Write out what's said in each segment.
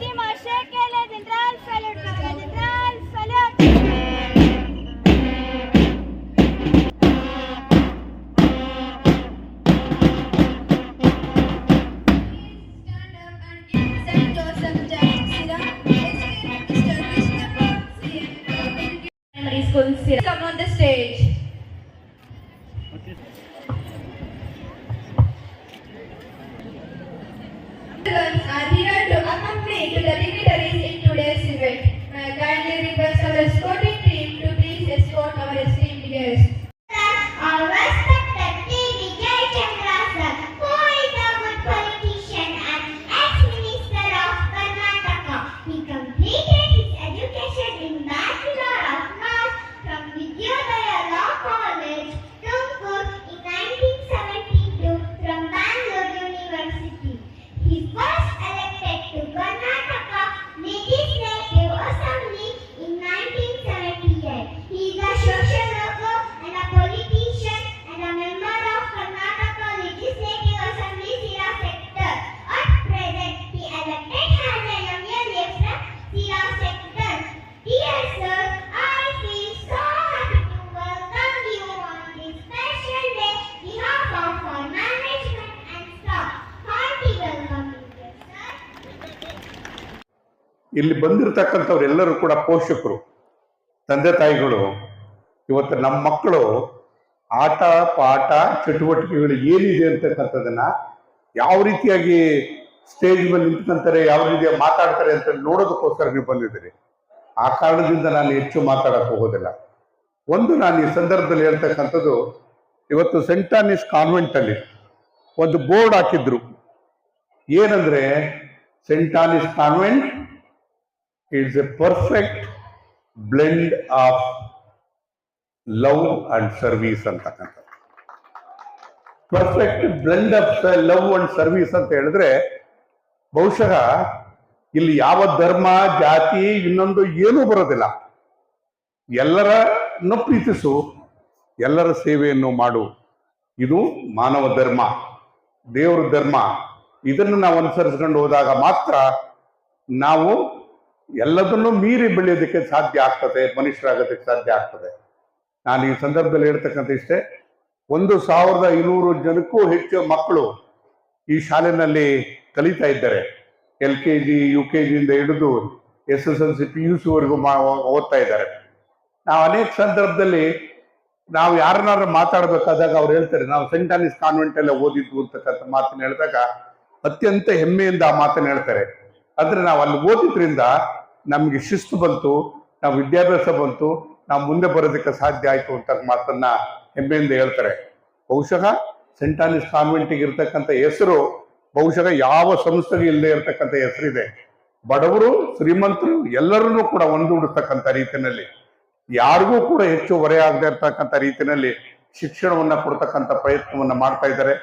Üstüma şekele general salut general salut. Come on. എങ്കിൽ ಇಲ್ಲಿ ಬಂದಿರತಕ್ಕಂಥವ್ರೆಲ್ಲರೂ ಕೂಡ ಪೋಷಕರು, ತಂದೆ ತಾಯಿಗಳು, ಇವತ್ತು ನಮ್ಮ ಮಕ್ಕಳು ಆಟ, ಪಾಠ, ಚಟುವಟಿಕೆಗಳು ಏನಿದೆ ಅಂತಕ್ಕಂಥದ್ದನ್ನ ಯಾವ ರೀತಿಯಾಗಿ ಸ್ಟೇಜ್ ಮೇಲೆ ನಿಂತ್ಕೊಂತಾರೆ, ಯಾವ ರೀತಿಯಾಗಿ ಮಾತಾಡ್ತಾರೆ ಅಂತ ನೋಡೋದಕ್ಕೋಸ್ಕರ ನೀವು ಬಂದಿದ್ದೀರಿ. ಆ ಕಾರಣದಿಂದ ನಾನು ಹೆಚ್ಚು ಮಾತಾಡಕ್ಕೆ ಹೋಗೋದಿಲ್ಲ. ಒಂದು ನಾನು ಈ ಸಂದರ್ಭದಲ್ಲಿ ಹೇಳ್ತಕ್ಕಂಥದ್ದು, ಇವತ್ತು ಸೆಂಟ್ ಆನಿಸ್ ಕಾನ್ವೆಂಟ್ ಅಲ್ಲಿ ಒಂದು ಬೋರ್ಡ್ ಹಾಕಿದ್ರು. ಏನಂದ್ರೆ saint Anne's convent is a perfect blend of love and service ಅಂತಕ್ಕಂಥ perfect blend of love and service ಅಂತ ಹೇಳಿದ್ರೆ, ಬಹುಶಃ ಇಲ್ಲಿ ಯಾವ ಧರ್ಮ, ಜಾತಿ, ಇನ್ನೊಂದು ಏನೂ ಬರೋದಿಲ್ಲ. ಎಲ್ಲರನ್ನು ಪ್ರೀತಿಸು, ಎಲ್ಲರ ಸೇವೆಯನ್ನು ಮಾಡು. ಇದು ಮಾನವ ಧರ್ಮ, ದೇವರ ಧರ್ಮ. ಇದನ್ನು ನಾವು ಅನುಸರಿಸ್ಕೊಂಡು ಹೋದಾಗ ಮಾತ್ರ ನಾವು ಎಲ್ಲದನ್ನು ಮೀರಿ ಬೆಳೆಯೋದಕ್ಕೆ ಸಾಧ್ಯ ಆಗ್ತದೆ, ಮನುಷ್ಯರಾಗೋದಕ್ಕೆ ಸಾಧ್ಯ ಆಗ್ತದೆ. ನಾನು ಈ ಸಂದರ್ಭದಲ್ಲಿ ಹೇಳ್ತಕ್ಕಂಥ ಇಷ್ಟೇ, ಒಂದು ಸಾವಿರದ ಐನೂರು ಜನಕ್ಕೂ ಹೆಚ್ಚು ಮಕ್ಕಳು ಈ ಶಾಲೆನಲ್ಲಿ ಕಲಿತಾ ಇದ್ದಾರೆ. L K G, U K ಜಿಯಿಂದ ಹಿಡಿದು S S L C, P U ಸಿವರೆಗೂ ಮಾ, ಓದ್ತಾ ಇದ್ದಾರೆ. ನಾವು ಅನೇಕ ಸಂದರ್ಭದಲ್ಲಿ ನಾವು ಯಾರನ್ನಾದ್ರೂ ಮಾತಾಡಬೇಕಾದಾಗ ಅವ್ರು ಹೇಳ್ತಾರೆ, ನಾವು ಸೆಂಟ್ ಆನಿಸ್ ಕಾನ್ವೆಂಟ್ ಎಲ್ಲ ಓದಿದ್ವು ಅಂತಕ್ಕಂಥ ಮಾತನ್ನ ಹೇಳಿದಾಗ ಅತ್ಯಂತ ಹೆಮ್ಮೆಯಿಂದ ಆ ಮಾತನ್ನ ಹೇಳ್ತಾರೆ. ಅಂದ್ರೆ ನಾವು ಅಲ್ಲಿ ಓದಿದ್ರಿಂದ ನಮ್ಗೆ ಶಿಸ್ತು ಬಂತು, ನಾವು ವಿದ್ಯಾಭ್ಯಾಸ ಬಂತು, ನಾವು ಮುಂದೆ ಬರೋದಕ್ಕೆ ಸಾಧ್ಯ ಆಯ್ತು ಅಂತ ಮಾತನ್ನ ಹೆಮ್ಮೆಯಿಂದ ಹೇಳ್ತಾರೆ. ಬಹುಶಃ ಸೆಂಟ್ ಆನಿಸ್ ಕಾನ್ವೆಂಟಿಗೆ ಇರ್ತಕ್ಕಂಥ ಹೆಸರು, ಬಹುಶಃ ಯಾವ ಸಂಸ್ಥೆಗೆ ಇಲ್ಲದೆ ಇರತಕ್ಕಂಥ ಹೆಸರಿದೆ. ಬಡವರು, ಶ್ರೀಮಂತರು ಎಲ್ಲರನ್ನೂ ಕೂಡ ಒಂದೂಡಿಸ್ತಕ್ಕಂಥ ರೀತಿಯಲ್ಲಿ, ಯಾರಿಗೂ ಕೂಡ ಹೆಚ್ಚು ಹೊರೆಯಾಗದೆ ಇರ್ತಕ್ಕಂಥ ರೀತಿಯಲ್ಲಿ ಶಿಕ್ಷಣವನ್ನ ಕೊಡ್ತಕ್ಕಂಥ ಪ್ರಯತ್ನವನ್ನ ಮಾಡ್ತಾ ಇದ್ದಾರೆ.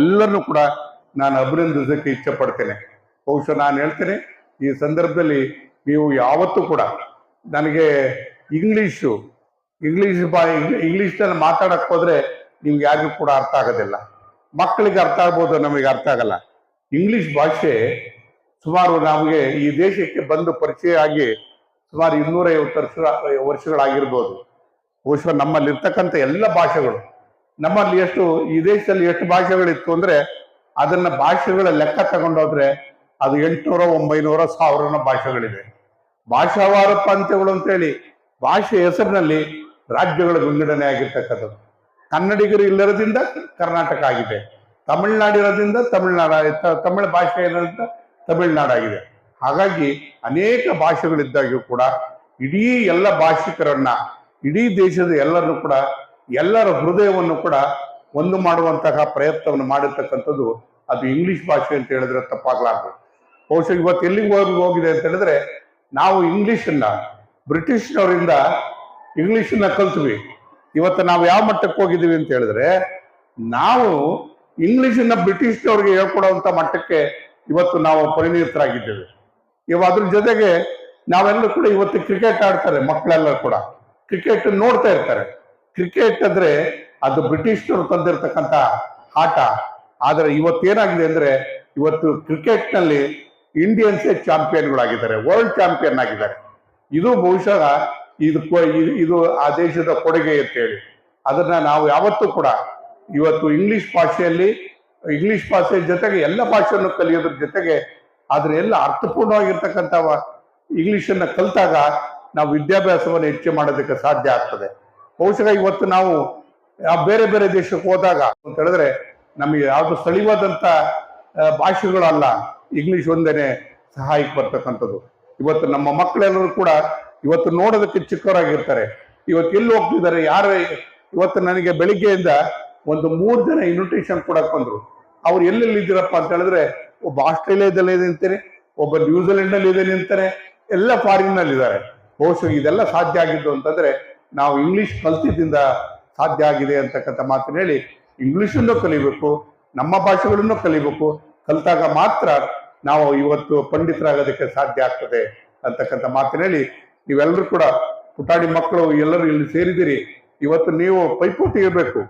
ಎಲ್ಲರನ್ನೂ ಕೂಡ ನಾನು ಅಭಿನಂದಿಸಕ್ಕೆ ಇಚ್ಛೆ ಪಡ್ತೇನೆ. ಬಹುಶಃ ನಾನು ಹೇಳ್ತೇನೆ, ಈ ಸಂದರ್ಭದಲ್ಲಿ ನೀವು ಯಾವತ್ತೂ ಕೂಡ ನನಗೆ ಇಂಗ್ಲೀಷು ಇಂಗ್ಲಿಷ್ ಬಾ ಇಂಗ್ಲೀಷ್ನಲ್ಲಿ ಮಾತಾಡಕ್ಕೆ ಹೋದ್ರೆ ನಿಮ್ಗೆ ಯಾರಿಗೂ ಕೂಡ ಅರ್ಥ ಆಗೋದಿಲ್ಲ. ಮಕ್ಕಳಿಗೆ ಅರ್ಥ ಆಗ್ಬೋದು, ನಮಗೆ ಅರ್ಥ ಆಗಲ್ಲ. ಇಂಗ್ಲೀಷ್ ಭಾಷೆ ಸುಮಾರು ನಮಗೆ ಈ ದೇಶಕ್ಕೆ ಬಂದು ಪರಿಚಯ ಆಗಿ ಸುಮಾರು ಇನ್ನೂರೈವತ್ತು ವರ್ಷ, ವರ್ಷಗಳಾಗಿರ್ಬೋದು. ಬಹುಶಃ ನಮ್ಮಲ್ಲಿ ಇರ್ತಕ್ಕಂಥ ಎಲ್ಲ ಭಾಷೆಗಳು, ನಮ್ಮಲ್ಲಿ ಎಷ್ಟು, ಈ ದೇಶದಲ್ಲಿ ಎಷ್ಟು ಭಾಷೆಗಳಿತ್ತು ಅಂದ್ರೆ ಅದನ್ನ ಭಾಷೆಗಳ ಲೆಕ್ಕ ತಗೊಂಡೋದ್ರೆ ಅದು ಎಂಟುನೂರ ಒಂಬೈನೂರ ಸಾವಿರನ ಭಾಷೆಗಳಿವೆ. ಭಾಷಾವಾರ ಪ್ರಾಂತ್ಯಗಳು ಅಂತೇಳಿ ಭಾಷೆ ಹೆಸರಿನಲ್ಲಿ ರಾಜ್ಯಗಳ ವಿಂಗಡಣೆ ಆಗಿರ್ತಕ್ಕಂಥದ್ದು. ಕನ್ನಡಿಗರು ಇಲ್ಲರದಿಂದ ಕರ್ನಾಟಕ ಆಗಿದೆ. ತಮಿಳ್ನಾಡಿರೋದ್ರಿಂದ ತಮಿಳ್ನಾಡ ತಮಿಳು ಭಾಷೆ ಇರೋದ್ರಿಂದ ತಮಿಳ್ನಾಡಾಗಿದೆ. ಹಾಗಾಗಿ ಅನೇಕ ಭಾಷೆಗಳಿದ್ದಾಗ್ಯೂ ಕೂಡ ಇಡೀ ಎಲ್ಲ ಭಾಷಿಕರನ್ನ, ಇಡೀ ದೇಶದ ಎಲ್ಲರನ್ನು ಕೂಡ, ಎಲ್ಲರ ಹೃದಯವನ್ನು ಕೂಡ ಒಂದು ಮಾಡುವಂತಹ ಪ್ರಯತ್ನವನ್ನು ಮಾಡಿರ್ತಕ್ಕಂಥದ್ದು ಅದು ಇಂಗ್ಲಿಷ್ ಭಾಷೆ ಅಂತ ಹೇಳಿದ್ರೆ ತಪ್ಪಾಗ್ಲಾರ್ದು. ಬಹುಶಃ ಇವತ್ತು ಎಲ್ಲಿಗೆ ಹೋಗಿ ಹೋಗಿದೆ ಅಂತ ಹೇಳಿದ್ರೆ ನಾವು ಇಂಗ್ಲೀಷನ್ನ ಬ್ರಿಟಿಷ್ನವರಿಂದ ಇಂಗ್ಲೀಷನ್ನು ಕಲ್ತ್ವಿ. ಇವತ್ತು ನಾವು ಯಾವ ಮಟ್ಟಕ್ಕೆ ಹೋಗಿದ್ದೀವಿ ಅಂತ ಹೇಳಿದ್ರೆ, ನಾವು ಇಂಗ್ಲೀಷನ್ನ ಬ್ರಿಟಿಷ್ನವ್ರಿಗೆ ಹೇಳ್ಕೊಡುವಂತ ಮಟ್ಟಕ್ಕೆ ಇವತ್ತು ನಾವು ಪರಿಣಿತರಾಗಿದ್ದೇವೆ. ಇವ ಅದ್ರ ಜೊತೆಗೆ ನಾವೆಲ್ಲರೂ ಕೂಡ ಇವತ್ತು ಕ್ರಿಕೆಟ್ ಆಡ್ತಾರೆ, ಮಕ್ಕಳೆಲ್ಲ ಕೂಡ. ಕ್ರಿಕೆಟ್ ನೋಡ್ತಾ ಇರ್ತಾರೆ. ಕ್ರಿಕೆಟ್ ಅಂದ್ರೆ ಅದು ಬ್ರಿಟಿಷ್ನವರು ತಂದಿರತಕ್ಕಂತ ಆಟ. ಆದ್ರೆ ಇವತ್ತೇನಾಗಿದೆ ಅಂದ್ರೆ, ಇವತ್ತು ಕ್ರಿಕೆಟ್ನಲ್ಲಿ ಇಂಡಿಯನ್ಸೇ ಚಾಂಪಿಯನ್ಗಳಾಗಿದ್ದಾರೆ ವರ್ಲ್ಡ್ ಚಾಂಪಿಯನ್ ಆಗಿದ್ದಾರೆ. ಇದು ಬಹುಶಃ ಇದು ಇದು- ಆ ದೇಶದ ಕೊಡುಗೆ ಅಂತೇಳಿ. ಅದನ್ನ ನಾವು ಯಾವತ್ತೂ ಕೂಡ ಇವತ್ತು ಇಂಗ್ಲಿಷ್ ಭಾಷೆಯಲ್ಲಿ ಇಂಗ್ಲಿಷ್ ಭಾಷೆ ಜೊತೆಗೆ ಎಲ್ಲ ಭಾಷೆಯನ್ನು ಕಲಿಯೋದ್ರ ಜೊತೆಗೆ ಆದ್ರೆ ಎಲ್ಲ ಅರ್ಥಪೂರ್ಣವಾಗಿರ್ತಕ್ಕಂಥ ಇಂಗ್ಲೀಷನ್ನು ಕಲಿತಾಗ ನಾವು ವಿದ್ಯಾಭ್ಯಾಸವನ್ನು ಹೆಚ್ಚು ಮಾಡೋದಕ್ಕೆ ಸಾಧ್ಯ ಆಗ್ತದೆ. ಬಹುಶಃ ಇವತ್ತು ನಾವು ಬೇರೆ ಬೇರೆ ದೇಶಕ್ಕೆ ಹೋದಾಗ ಅಂತ ಹೇಳಿದ್ರೆ ನಮಗೆ ಯಾವುದು ಸ್ಥಳೀಯವಾದಂಥ ಭಾಷೆಗಳಲ್ಲ. ಇಂಗ್ಲಿಷ್ ಒಂದೇನೆ ಸಹಾಯಕ್ಕೆ ಬರ್ತಕ್ಕಂಥದ್ದು. ಇವತ್ತು ನಮ್ಮ ಮಕ್ಕಳೆಲ್ಲರೂ ಕೂಡ ಇವತ್ತು ನೋಡೋದಕ್ಕೆ ಚಿಕ್ಕವರಾಗಿರ್ತಾರೆ. ಇವತ್ತು ಎಲ್ಲಿ ಹೋಗ್ತಿದ್ದಾರೆ, ಯಾರು ಇವತ್ತು ನನಗೆ ಬೆಳಿಗ್ಗೆಯಿಂದ ಒಂದು ಮೂರು ಜನ ಇನ್ವಿಟೇಷನ್ ಕೊಡಕ್ ಬಂದ್ರು. ಅವ್ರು ಎಲ್ಲೆಲ್ಲಿ ಇದ್ದೀರಪ್ಪ ಅಂತ ಹೇಳಿದ್ರೆ, ಒಬ್ಬ ಆಸ್ಟ್ರೇಲಿಯಾದಲ್ಲಿ ಇದೆ ಅಂತಾರೆ, ಒಬ್ಬ ನ್ಯೂಜಿಲೆಂಡ್ ಅಲ್ಲಿ ಇದೆ ಅಂತಾರೆ, ಎಲ್ಲ ಫಾರಿನ್ನಲ್ಲಿ ಇದ್ದಾರೆ ಬಹುಶಃ ಇದೆಲ್ಲ ಸಾಧ್ಯ ಆಗಿದ್ದು ಅಂತಂದ್ರೆ, ನಾವು ಇಂಗ್ಲಿಷ್ ಕಲ್ತಿದ್ದಿಂದ ಸಾಧ್ಯ ಆಗಿದೆ ಅಂತಕ್ಕಂಥ ಮಾತನ್ನ ಹೇಳಿ ಇಂಗ್ಲಿಷನ್ನು ಕಲಿಬೇಕು, ನಮ್ಮ ಭಾಷೆಗಳನ್ನು ಕಲಿಬೇಕು, ಕಲಿತಾಗ ಮಾತ್ರ ನಾವು ಇವತ್ತು ಪಂಡಿತರಾಗೋದಕ್ಕೆ ಸಾಧ್ಯ ಆಗ್ತದೆ ಅಂತಕ್ಕಂಥ ಮಾತಿನಲ್ಲಿ ನೀವೆಲ್ಲರೂ ಕೂಡ ಪುಟಾಣಿ ಮಕ್ಕಳು ಎಲ್ಲರೂ ಇಲ್ಲಿ ಸೇರಿದಿರಿ ಇವತ್ತು ನೀವು ಪೈಪೋಟಿ ಇರಬೇಕು.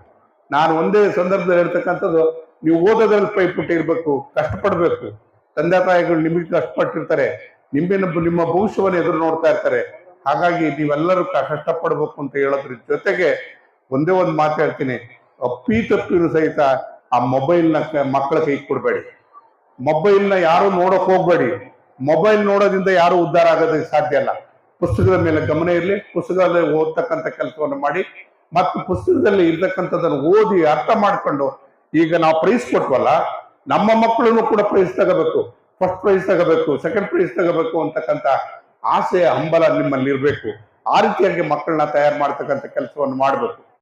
ನಾನು ಒಂದೇ ಸಂದರ್ಭದಲ್ಲಿ ಹೇಳ್ತಕ್ಕಂಥದ್ದು, ನೀವು ಓದೋದ್ರಲ್ಲಿ ಪೈಪೋಟಿ ಇರಬೇಕು, ಕಷ್ಟಪಡಬೇಕು. ತಂದೆ ತಾಯಿಗಳು ನಿಮಗೆ ಕಷ್ಟಪಟ್ಟಿರ್ತಾರೆ. ನಿಮ್ಮಿನ ನಿಮ್ಮ ಭವಿಷ್ಯವನ್ನು ಎದುರು ನೋಡ್ತಾ ಇರ್ತಾರೆ. ಹಾಗಾಗಿ ನೀವೆಲ್ಲರೂ ಕಷ್ಟಪಡ್ಬೇಕು ಅಂತ ಹೇಳೋದ್ರ ಜೊತೆಗೆ ಒಂದೇ ಒಂದು ಮಾತು ಹೇಳ್ತೀನಿ. ಅಪ್ಪಿ ತಪ್ಪಿನ ಸಹಿತ ಆ ಮೊಬೈಲ್ನ ಮಕ್ಕಳ ಕೈ ಕೊಡಬೇಡಿ. ಮೊಬೈಲ್ನ ಯಾರು ನೋಡಕ್ ಹೋಗ್ಬೇಡಿ. ಮೊಬೈಲ್ ನೋಡೋದ್ರಿಂದ ಯಾರು ಉದ್ಧಾರ ಆಗೋದಕ್ಕೆ ಸಾಧ್ಯ ಇಲ್ಲ. ಪುಸ್ತಕದ ಮೇಲೆ ಗಮನ ಇರಲಿ, ಪುಸ್ತಕದಲ್ಲಿ ಓದ್ತಕ್ಕಂಥ ಕೆಲಸವನ್ನು ಮಾಡಿ ಮತ್ತು ಪುಸ್ತಕದಲ್ಲಿ ಇರ್ತಕ್ಕಂಥದ್ದನ್ನು ಓದಿ ಅರ್ಥ ಮಾಡ್ಕೊಂಡು ಈಗ ನಾವು ಪ್ರೈಸ್ ಕೊಟ್ವಲ್ಲ, ನಮ್ಮ ಮಕ್ಕಳನ್ನು ಕೂಡ ಪ್ರೈಸ್ ತಗೋಬೇಕು. ಫಸ್ಟ್ ಪ್ರೈಸ್ ತಗೋಬೇಕು ಸೆಕೆಂಡ್ ಪ್ರೈಸ್ ತಗೋಬೇಕು ಅಂತಕ್ಕಂಥ ಆಸೆ, ಹಂಬಲ ನಿಮ್ಮಲ್ಲಿ ಇರಬೇಕು ಆ ರೀತಿಯಾಗಿ ಮಕ್ಕಳನ್ನ ತಯಾರು ಮಾಡ್ತಕ್ಕಂಥ ಕೆಲಸವನ್ನು ಮಾಡಬೇಕು.